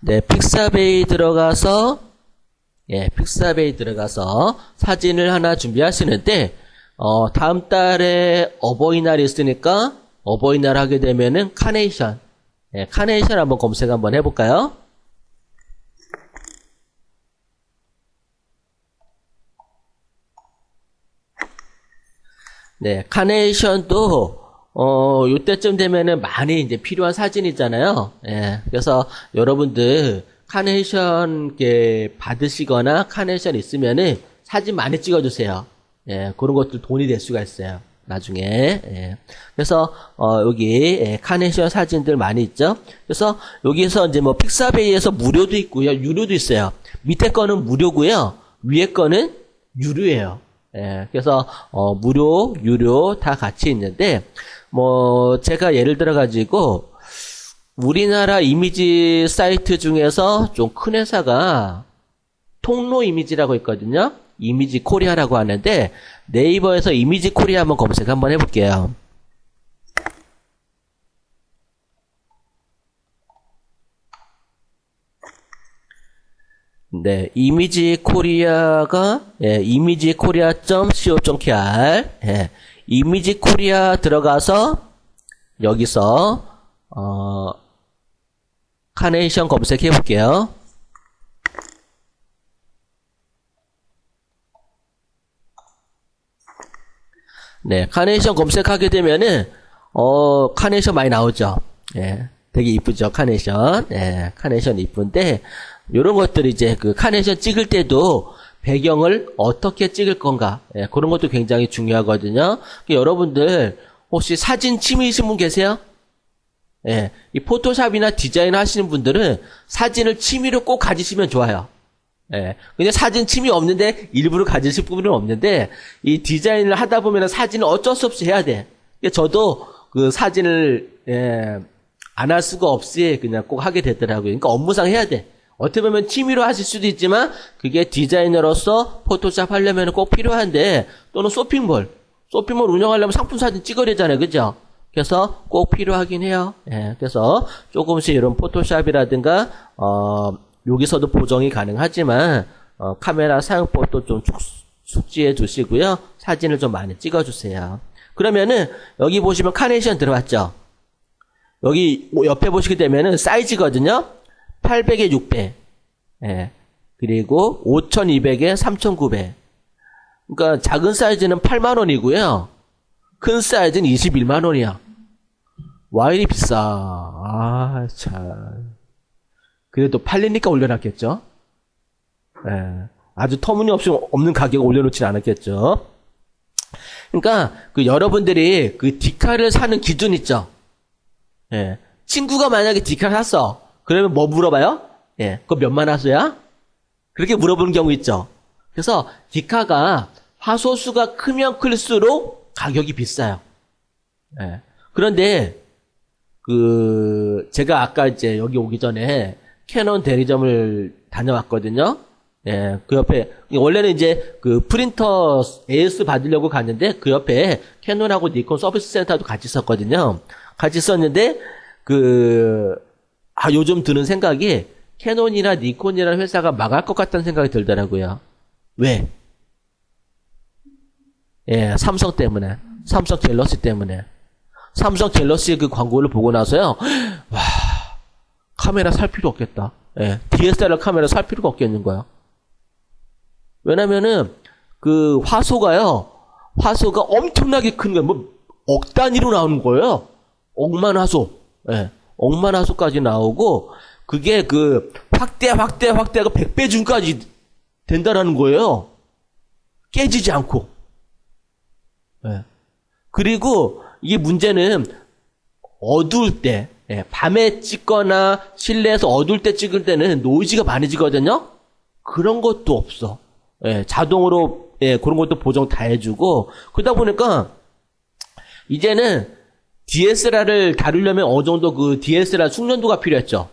네, 픽사베이 들어가서 예, 픽사베이 들어가서 사진을 하나 준비하시는데 어, 다음 달에 어버이날이 있으니까 어버이날 하게 되면은 카네이션 예, 카네이션 한번 검색 한번 해볼까요? 네, 카네이션도 어, 요때쯤 되면은 많이 이제 필요한 사진이잖아요. 예. 그래서 여러분들 카네이션 게 받으시거나 카네이션 있으면은 사진 많이 찍어 주세요. 예. 그런 것들 돈이 될 수가 있어요. 나중에. 예. 그래서 어, 여기 예, 카네이션 사진들 많이 있죠. 그래서 여기서 이제 뭐 픽사베이에서 무료도 있고요. 유료도 있어요. 밑에 거는 무료고요. 위에 거는 유료예요. 예, 그래서 어, 무료, 유료 다 같이 있는데 뭐 제가 예를 들어 가지고 우리나라 이미지 사이트 중에서 좀 큰 회사가 통로 이미지라고 있거든요. 이미지 코리아라고 하는데 네이버에서 이미지 코리아 한번 검색 한번 해볼게요. 네, 이미지 코리아가 예, 이미지 코리아.co.kr 예, 이미지 코리아 들어가서 여기서 어, 카네이션 검색해 볼게요. 네, 카네이션 검색하게 되면은 어 카네이션 많이 나오죠. 예, 되게 이쁘죠 카네이션. 예, 카네이션 이쁜데 이런 것들이 이제 그 카네이션 찍을 때도 배경을 어떻게 찍을 건가 예, 그런 것도 굉장히 중요하거든요. 그 여러분들 혹시 사진 취미이신 분 계세요? 예, 이 포토샵이나 디자인 하시는 분들은 사진을 취미로 꼭 가지시면 좋아요. 예, 근데 사진 취미 없는데 일부러 가지실 부분은 없는데 이 디자인을 하다 보면 사진을 어쩔 수 없이 해야 돼. 근데 저도 그 사진을 예, 안 할 수가 없이 그냥 꼭 하게 되더라고요. 그러니까 업무상 해야 돼. 어떻게 보면 취미로 하실 수도 있지만 그게 디자이너로서 포토샵 하려면 꼭 필요한데 또는 쇼핑몰, 쇼핑몰 운영하려면 상품 사진 찍어야 되잖아요. 그죠? 그래서 꼭 필요하긴 해요. 예, 그래서 조금씩 이런 포토샵이라든가 어, 여기서도 보정이 가능하지만 어, 카메라 사용법도 좀 축- 숙지해 두시고요. 사진을 좀 많이 찍어 주세요. 그러면은 여기 보시면 카네이션 들어왔죠. 여기 옆에 보시게 되면은 사이즈거든요. 800에 600. 예. 그리고 5200에 3900. 그러니까 작은 사이즈는 8만 원이고요. 큰 사이즈는 21만 원이야. 와 이리 비싸. 아, 참. 그래도 팔리니까 올려놨겠죠? 예. 아주 터무니없이 없는 가격 올려놓진 않았겠죠? 그러니까 그 여러분들이 그 디카를 사는 기준 있죠? 예. 친구가 만약에 디카를 샀어. 그러면 뭐 물어봐요? 예. 그거 몇만 화소야? 그렇게 물어보는 경우 있죠? 그래서 디카가 화소수가 크면 클수록 가격이 비싸요. 예. 그런데 그 제가 아까 이제 여기 오기 전에 캐논 대리점을 다녀왔거든요. 예, 그 옆에 원래는 이제 그 프린터 AS 받으려고 갔는데 그 옆에 캐논하고 니콘 서비스 센터도 같이 있었거든요. 같이 있었는데 그 아, 요즘 드는 생각이 캐논이나 니콘이라는 회사가 망할 것 같다는 생각이 들더라고요. 왜? 예, 삼성 때문에. 삼성 갤럭시 때문에. 삼성 갤럭시 그 광고를 보고 나서요. 와, 카메라 살 필요 없겠다. 예, DSLR 카메라 살 필요가 없겠는 거야. 왜냐면은 그 화소가요. 화소가 엄청나게 큰 거예요. 뭐 억 단위로 나오는 거예요. 억만 화소. 예. 억만 화소까지 나오고 그게 그 확대 확대 확대가 100배 중까지 된다라는 거예요. 깨지지 않고. 예. 그리고 이게 문제는 어두울 때, 예, 밤에 찍거나 실내에서 어두울 때 찍을 때는 노이즈가 많아지거든요? 그런 것도 없어. 예, 자동으로, 예, 그런 것도 보정 다 해주고, 그러다 보니까, 이제는 DSLR을 다루려면 어느 정도 그 DSLR 숙련도가 필요했죠.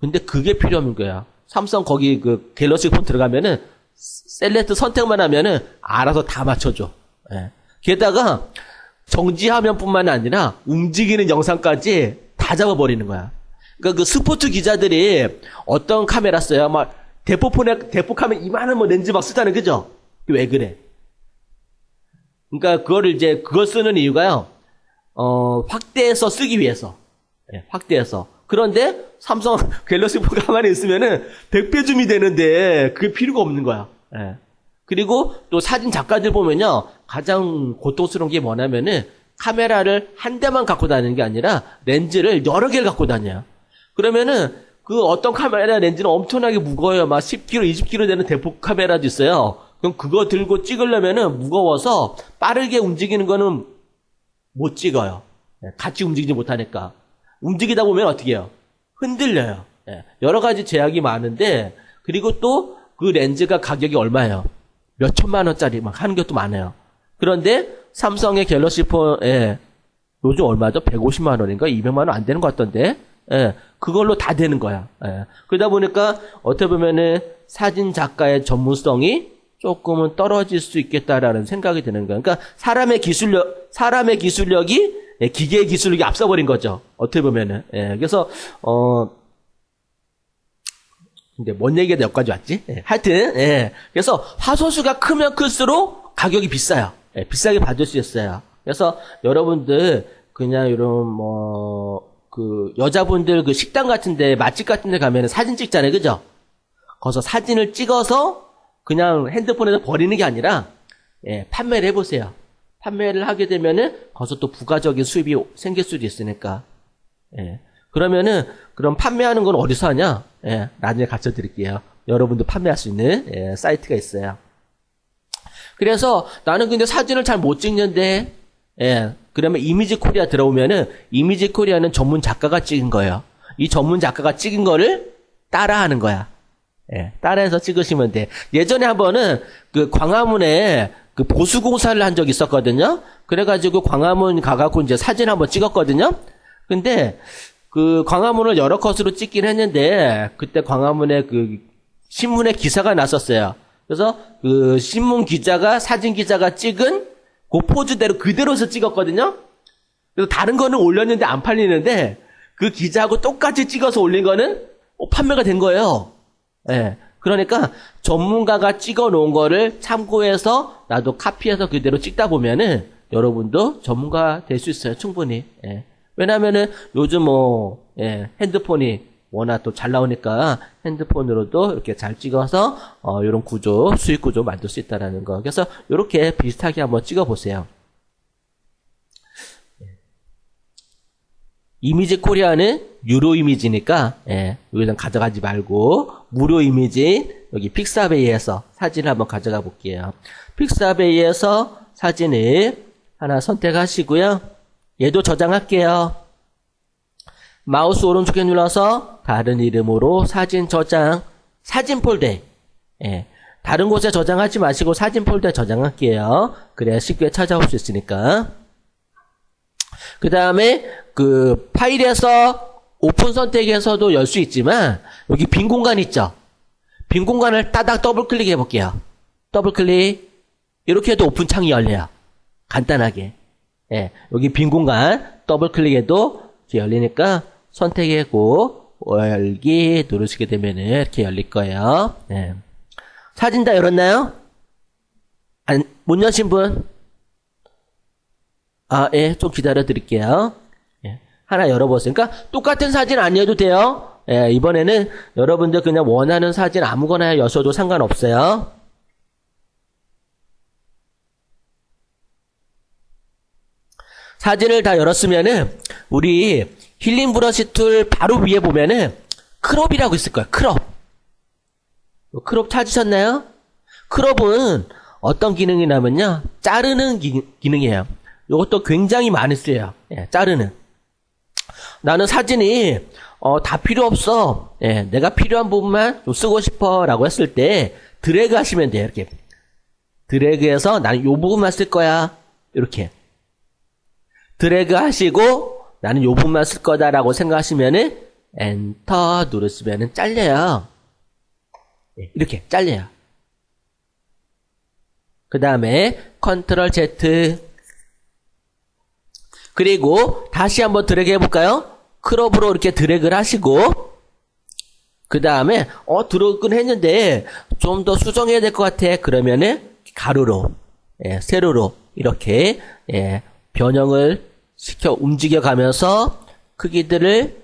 근데 그게 필요 없는 거야. 삼성 거기 그 갤럭시 폰 들어가면은 셀렉트 선택만 하면은 알아서 다 맞춰줘. 예. 게다가 정지 화면뿐만 아니라 움직이는 영상까지 다 잡아버리는 거야. 그러니까 그 스포츠 기자들이 어떤 카메라 써요? 막 대포폰에 대포 카메라 이만한 뭐 렌즈 막 쓰잖아요, 그죠? 왜 그래? 그러니까 그거를 이제 그걸 쓰는 이유가요. 어 확대해서 쓰기 위해서. 예, 확대해서. 그런데 삼성 갤럭시 폰 가만히 있으면은 100배 줌이 되는데 그게 필요가 없는 거야. 예. 그리고 또 사진 작가들 보면요. 가장 고통스러운 게 뭐냐면은 카메라를 한 대만 갖고 다니는 게 아니라 렌즈를 여러 개를 갖고 다녀요. 그러면은 그 어떤 카메라 렌즈는 엄청나게 무거워요. 막 10kg, 20kg 되는 대폭 카메라도 있어요. 그럼 그거 들고 찍으려면은 무거워서 빠르게 움직이는 거는 못 찍어요. 예, 같이 움직이지 못하니까. 움직이다 보면 어떻게 해요? 흔들려요. 예, 여러 가지 제약이 많은데, 그리고 또 그 렌즈가 가격이 얼마예요? 몇 천만 원짜리 막 하는 것도 많아요. 그런데 삼성의 갤럭시 폰에 요즘 얼마죠? 150만 원인가? 200만 원 안 되는 것 같던데? 예, 그걸로 다 되는 거야. 예. 그러다 보니까 어떻게 보면은 사진 작가의 전문성이 조금은 떨어질 수 있겠다라는 생각이 드는 거야. 그러니까 사람의 기술력, 사람의 기술력이 예, 기계의 기술력이 앞서버린 거죠. 어떻게 보면은. 예, 그래서 어. 근데 뭔 얘기가 여기까지 왔지? 예, 하여튼 예. 그래서 화소수가 크면 클수록 가격이 비싸요. 예, 비싸게 받을 수 있어요. 그래서 여러분들 그냥 이런 뭐 그 여자분들 그 식당 같은데 맛집 같은데 가면 사진 찍잖아요, 그죠? 거기서 사진을 찍어서 그냥 핸드폰에서 버리는 게 아니라 예, 판매를 해보세요. 판매를 하게 되면은 거기서 또 부가적인 수입이 생길 수도 있으니까. 예. 그러면은 그럼 판매하는 건 어디서 하냐? 예, 나중에 가르쳐 드릴게요. 여러분도 판매할 수 있는 예, 사이트가 있어요. 그래서 나는 근데 사진을 잘 못 찍는데 예, 그러면 이미지 코리아 들어오면은 이미지 코리아는 전문 작가가 찍은 거예요. 이 전문 작가가 찍은 거를 따라하는 거야. 예, 따라해서 찍으시면 돼. 예전에 한 번은 그 광화문에 그 보수공사를 한 적이 있었거든요. 그래가지고 광화문 가갖고 이제 사진 한번 찍었거든요. 근데 그 광화문을 여러 컷으로 찍긴 했는데 그때 광화문에 그 신문에 기사가 났었어요. 그래서 그 신문 기자가 사진 기자가 찍은 그 포즈대로 그대로서 찍었거든요. 그래서 다른 거는 올렸는데 안 팔리는데 그 기자하고 똑같이 찍어서 올린 거는 어, 판매가 된 거예요. 예. 그러니까 전문가가 찍어 놓은 거를 참고해서 나도 카피해서 그대로 찍다 보면은 여러분도 전문가 될 수 있어요. 충분히. 예. 왜냐면은 요즘 뭐 예, 핸드폰이 워낙 또 잘 나오니까 핸드폰으로도 이렇게 잘 찍어서 어, 이런 구조, 수익 구조 만들 수 있다라는 거. 그래서 이렇게 비슷하게 한번 찍어 보세요. 이미지 코리아는 유료 이미지니까 예, 여기서 가져가지 말고 무료 이미지 여기 픽사베이에서 사진을 한번 가져가 볼게요. 픽사베이에서 사진을 하나 선택하시고요. 얘도 저장할게요. 마우스 오른쪽에 눌러서 다른 이름으로 사진 저장, 사진 폴더에 예, 다른 곳에 저장하지 마시고 사진 폴더에 저장할게요. 그래야 쉽게 찾아올 수 있으니까. 그 다음에 그 파일에서 오픈 선택에서도 열 수 있지만 여기 빈 공간 있죠? 빈 공간을 따닥 더블 클릭해 볼게요. 더블 클릭. 이렇게 해도 오픈 창이 열려요. 간단하게. 예, 여기 빈 공간 더블 클릭해도 열리니까 선택하고 열기 누르시게 되면 이렇게 열릴 거예요. 예. 사진 다 열었나요? 안, 못 여신 분? 아, 예, 좀 기다려 드릴게요. 예, 하나 열어보세요. 그러니까 똑같은 사진 아니어도 돼요. 예, 이번에는 여러분들 그냥 원하는 사진 아무거나 여셔도 상관없어요. 사진을 다 열었으면은 우리 힐링 브러쉬 툴 바로 위에 보면은 크롭이라고 있을 거예요. 크롭. 크롭 찾으셨나요? 크롭은 어떤 기능이냐면요. 자르는 기, 능이에요 이것도 굉장히 많이 쓰여요. 예, 자르는. 나는 사진이 어, 다 필요 없어. 예, 내가 필요한 부분만 좀 쓰고 싶어라고 했을 때 드래그 하시면 돼요. 이렇게 드래그해서 나는 이 부분만 쓸 거야. 이렇게 드래그 하시고 나는 요 부분만 쓸 거다라고 생각하시면은 엔터 누르시면은 잘려요. 예, 이렇게 잘려요. 그 다음에 컨트롤 Z 그리고 다시 한번 드래그 해볼까요? 크롭으로 이렇게 드래그를 하시고 그 다음에 어 들어오긴 했는데 좀 더 수정해야 될 것 같아 그러면은 가로로 예, 세로로 이렇게 예, 변형을 시켜 움직여 가면서 크기들을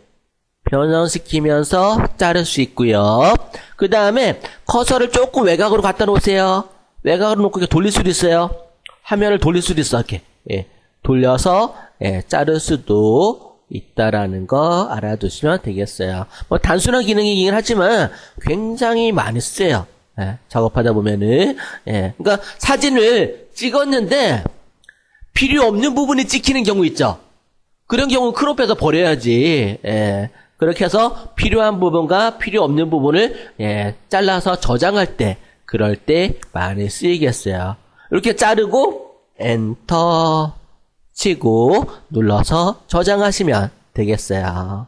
변형시키면서 자를 수 있고요. 그 다음에 커서를 조금 외곽으로 갖다 놓으세요. 외곽으로 놓고 돌릴 수도 있어요. 화면을 돌릴 수도 있어 이렇게 예, 돌려서 예, 자를 수도 있다라는 거 알아두시면 되겠어요. 뭐 단순한 기능이긴 하지만 굉장히 많이 쓰여요. 예, 작업하다 보면은 예, 그러니까 사진을 찍었는데 필요 없는 부분이 찍히는 경우 있죠. 그런 경우는 크롭해서 버려야지. 예. 그렇게 해서 필요한 부분과 필요 없는 부분을 예, 잘라서 저장할 때 그럴 때 많이 쓰이겠어요. 이렇게 자르고 엔터 치고 눌러서 저장하시면 되겠어요.